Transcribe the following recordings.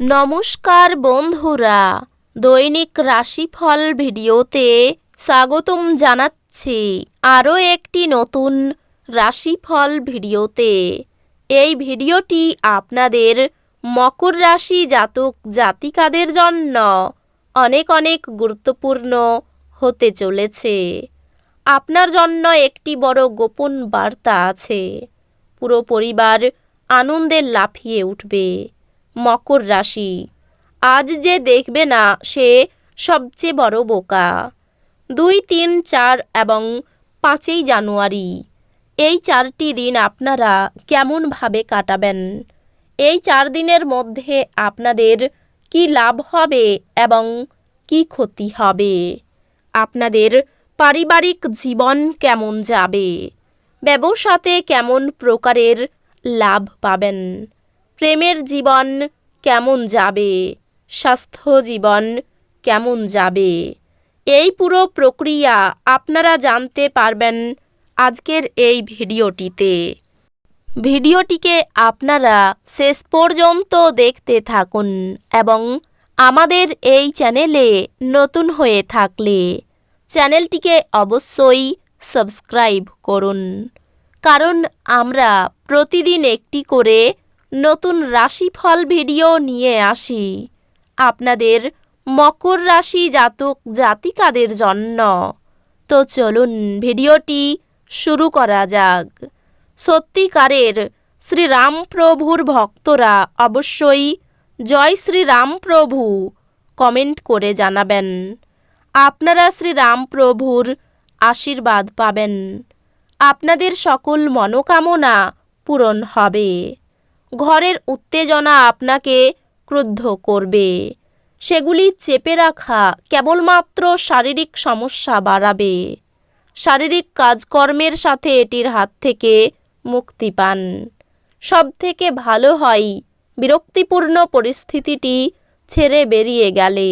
নমস্কার বন্ধুরা। দৈনিক রাশিফল ভিডিওতে স্বাগতম জানাচ্ছি আরও একটি নতুন রাশিফল ভিডিওতে। এই ভিডিওটি আপনাদের মকর রাশি জাতক জাতিকাদের জন্য অনেক অনেক গুরুত্বপূর্ণ হতে চলেছে। আপনার জন্য একটি বড় গোপন বার্তা আছে। পুরো পরিবার আনন্দে লাফিয়ে উঠবে। মকর রাশি। আজ যে দেখবে না, সে সবচেয়ে বড় বোকা। দুই, তিন, চার এবং পাঁচই জানুয়ারি। এই চারটি দিন আপনারা কেমনভাবে কাটাবেন? এই চার দিনের মধ্যে আপনাদের কি লাভ হবে এবং কি ক্ষতি হবে? আপনাদের পারিবারিক জীবন কেমন যাবে? ব্যবসাতে কেমন প্রকারের লাভ পাবেন? প্রেমের জীবন কেমন যাবে? স্বাস্থ্য জীবন কেমন যাবে? এই পুরো প্রক্রিয়া আপনারা জানতে পারবেন আজকের এই ভিডিওটিতে। ভিডিওটিকে আপনারা শেষ পর্যন্ত দেখতে থাকুন এবং আমাদের এই চ্যানেলে নতুন হয়ে থাকলে চ্যানেলটিকে অবশ্যই সাবস্ক্রাইব করুন। কারণ আমরা প্রতিদিন একটি করে নতুন রাশিফল ভিডিও নিয়ে আসি। আপনাদের মকর রাশি জাতক জাতিকাদের জন্য। তো চলুন ভিডিওটি শুরু করা যাক। সত্যিকারের শ্রীরামপ্রভুর ভক্তরা অবশ্যই জয় শ্রীরামপ্রভু কমেন্ট করে জানাবেন। আপনারা শ্রীরামপ্রভুর আশীর্বাদ পাবেন। আপনাদের সকল মনোকামনা পূরণ হবে। ঘরের উত্তেজনা আপনাকে ক্রুদ্ধ করবে। সেগুলি চেপে রাখা কেবলমাত্র শারীরিক সমস্যা বাড়াবে। শারীরিক কাজকর্মের সাথে এটির হাত থেকে মুক্তি পান। সব থেকে ভালো হয় বিরক্তিপূর্ণ পরিস্থিতিটি ছেড়ে বেরিয়ে গেলে।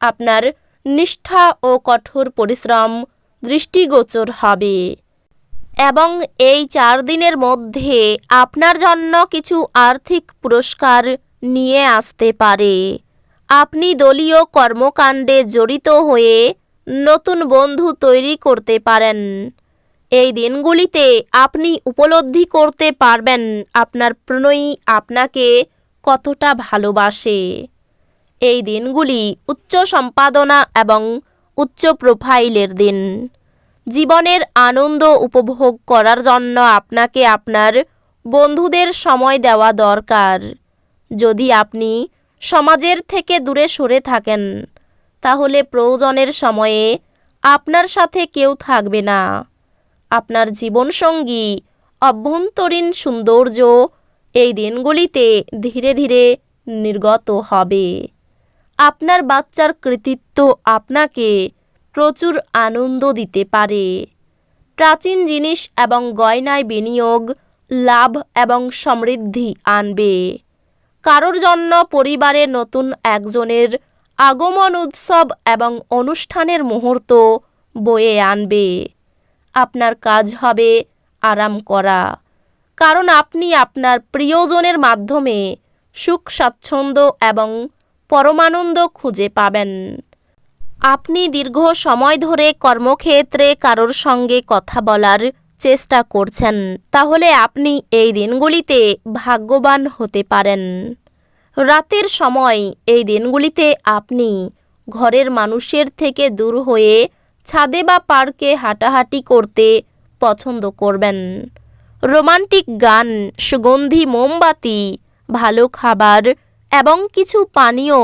আপনার নিষ্ঠা ও কঠোর পরিশ্রম দৃষ্টিগোচর হবে। এবং এই চার দিনের মধ্যে আপনার জন্য কিছু আর্থিক পুরস্কার নিয়ে আসতে পারে। আপনি দলীয় কর্মকাণ্ডে জড়িত হয়ে নতুন বন্ধু তৈরি করতে পারেন। এই দিনগুলিতে আপনি উপলব্ধি করতে পারবেন আপনার প্রণয়ী আপনাকে কতটা ভালোবাসে। এই দিনগুলি উচ্চ সম্পাদনা এবং উচ্চ প্রোফাইলের দিন। জীবনের আনন্দ উপভোগ করার জন্য আপনাকে আপনার বন্ধুদের সময় দেওয়া দরকার। যদি আপনি সমাজের থেকে দূরে সরে থাকেন, তাহলে প্রয়োজনের সময়ে আপনার সাথে কেউ থাকবে না। আপনার জীবনসঙ্গী, অভ্যন্তরীণ সৌন্দর্য এই দিনগুলিতে ধীরে ধীরে নির্গত হবে। আপনার বাচ্চার কৃতিত্ব আপনাকে প্রচুর আনন্দ দিতে পারে। প্রাচীন জিনিস এবং গয়নায় বিনিয়োগ, লাভ এবং সমৃদ্ধি আনবে। কারোর জন্য পরিবারে নতুন একজনের আগমন উৎসব এবং অনুষ্ঠানের মুহূর্ত বয়ে আনবে। আপনার কাজ হবে আরাম করা। কারণ আপনি আপনার প্রিয়জনের মাধ্যমে সুখ স্বাচ্ছন্দ্য এবং পরমানন্দ খুঁজে পাবেন। আপনি দীর্ঘ সময় ধরে কর্মক্ষেত্রে কারোর সঙ্গে কথা বলার চেষ্টা করছেন, তাহলে আপনি এই দিনগুলিতে ভাগ্যবান হতে পারেন। রাতের সময় এই দিনগুলিতে আপনি ঘরের মানুষের থেকে দূর হয়ে ছাদে বা পার্কে হাঁটাহাঁটি করতে পছন্দ করবেন। রোমান্টিক গান, সুগন্ধি, মোমবাতি, ভালো খাবার এবং কিছু পানীয়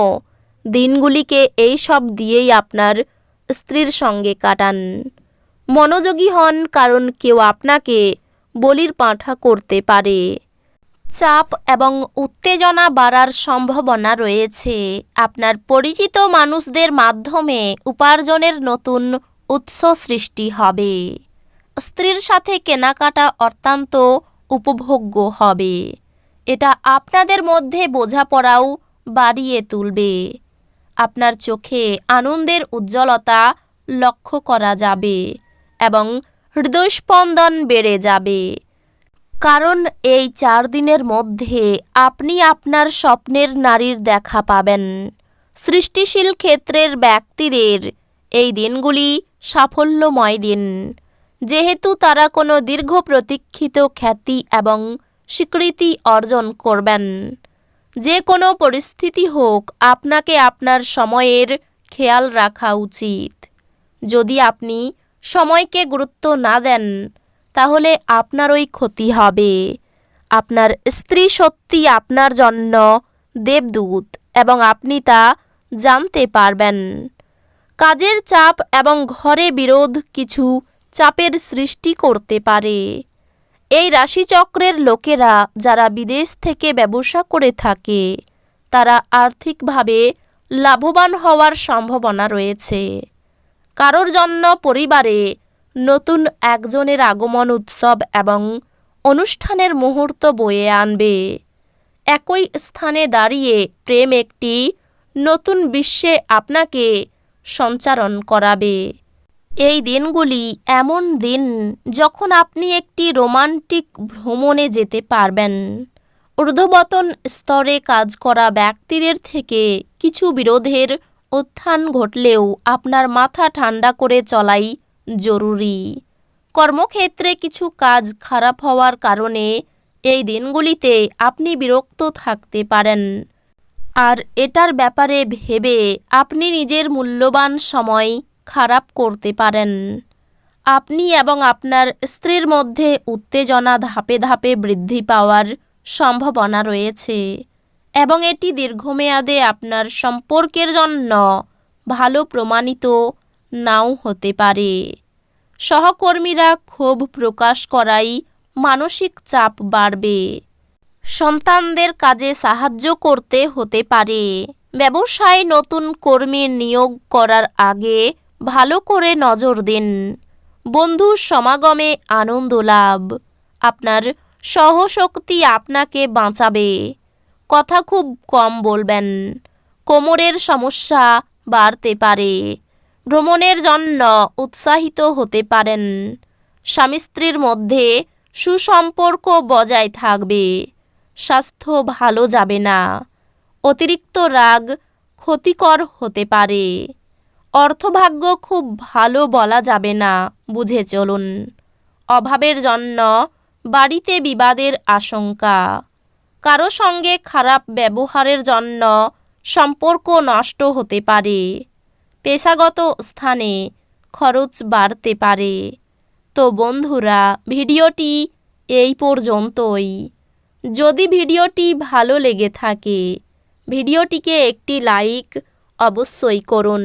দিনগুলিকে এই সব দিয়েই আপনার স্ত্রীর সঙ্গে কাটান। মনোযোগী হন, কারণ কেউ আপনাকে বলির পাঁঠা করতে পারে। চাপ এবং উত্তেজনা বাড়ার সম্ভাবনা রয়েছে। আপনার পরিচিত মানুষদের মাধ্যমে উপার্জনের নতুন উৎস সৃষ্টি হবে। স্ত্রীর সাথে কেনাকাটা অত্যন্ত উপভোগ্য হবে। এটা আপনাদের মধ্যে বোঝাপড়াও বাড়িয়ে তুলবে। আপনার চোখে আনন্দের উজ্জ্বলতা লক্ষ্য করা যাবে এবং হৃদয়স্পন্দন বেড়ে যাবে। কারণ এই চার দিনের মধ্যে আপনি আপনার স্বপ্নের নারীর দেখা পাবেন। সৃষ্টিশীল ক্ষেত্রের ব্যক্তিদের এই দিনগুলি সাফল্যময় দিন। যেহেতু তারা কোনো দীর্ঘ প্রতীক্ষিত খ্যাতি এবং স্বীকৃতি অর্জন করবেন। যে কোনো পরিস্থিতি হোক, আপনাকে আপনার সময়ের খেয়াল রাখা উচিত। যদি আপনি সময়কে গুরুত্ব না দেন, তাহলে আপনারই ক্ষতি হবে। আপনার স্ত্রী সত্যি আপনার জন্য দেবদূত এবং আপনি তা জানতে পারবেন। কাজের চাপ এবং ঘরে বিরোধ কিছু চাপের সৃষ্টি করতে পারে। এই রাশিচক্রের লোকেরা যারা বিদেশ থেকে ব্যবসা করে থাকে, তারা আর্থিকভাবে লাভবান হওয়ার সম্ভাবনা রয়েছে। কারোর জন্য পরিবারে নতুন একজনের আগমন উৎসব এবং অনুষ্ঠানের মুহূর্ত বয়ে আনবে। একই স্থানে দাঁড়িয়ে প্রেম একটি নতুন বিশ্বে আপনাকে সঞ্চারণ করাবে। এই দিনগুলি এমন দিন যখন আপনি একটি রোমান্টিক ভ্রমণে যেতে পারবেন। ঊর্ধ্ববতন স্তরে কাজ করা ব্যক্তিদের থেকে কিছু বিরোধের উত্থান ঘটলেও আপনার মাথা ঠান্ডা করে চলাই জরুরি। কর্মক্ষেত্রে কিছু কাজ খারাপ হওয়ার কারণে এই দিনগুলিতে আপনি বিরক্ত থাকতে পারেন। আর এটার ব্যাপারে ভেবে আপনি নিজের মূল্যবান সময় খারাপ করতে পারেন। আপনি এবং আপনার স্ত্রীর মধ্যে উত্তেজনা ধাপে ধাপে বৃদ্ধি পাওয়ার সম্ভাবনা রয়েছে এবং এটি দীর্ঘমেয়াদে আপনার সম্পর্কের জন্য ভালো প্রমাণিত নাও হতে পারে। সহকর্মীরা ক্ষোভ প্রকাশ করাই মানসিক চাপ বাড়বে। সন্তানদের কাজে সাহায্য করতে হতে পারে। ব্যবসায় নতুন কর্মী নিয়োগ করার আগে ভালো করে নজর দিন। বন্ধু সমাগমে আনন্দ লাভ। আপনার সহশক্তি আপনাকে বাঁচাবে। কথা খুব কম বলবেন। কোমরের সমস্যা বাড়তে পারে। ভ্রমণের জন্য উৎসাহিত হতে পারেন। স্বামী স্ত্রীর মধ্যে সুসম্পর্ক বজায় থাকবে। স্বাস্থ্য ভালো যাবে না। অতিরিক্ত রাগ ক্ষতিকর হতে পারে। অর্থভাগ্য খুব ভালো বলা যাবে না, বুঝে চলুন। অভাবের জন্য বাড়িতে বিবাদের আশঙ্কা। কারও সঙ্গে খারাপ ব্যবহারের জন্য সম্পর্ক নষ্ট হতে পারে। পেশাগত স্থানে খরচ বাড়তে পারে। তো বন্ধুরা, ভিডিওটি এই পর্যন্তই। যদি ভিডিওটি ভালো লেগে থাকে, ভিডিওটিকে একটি লাইক অবশ্যই করুন।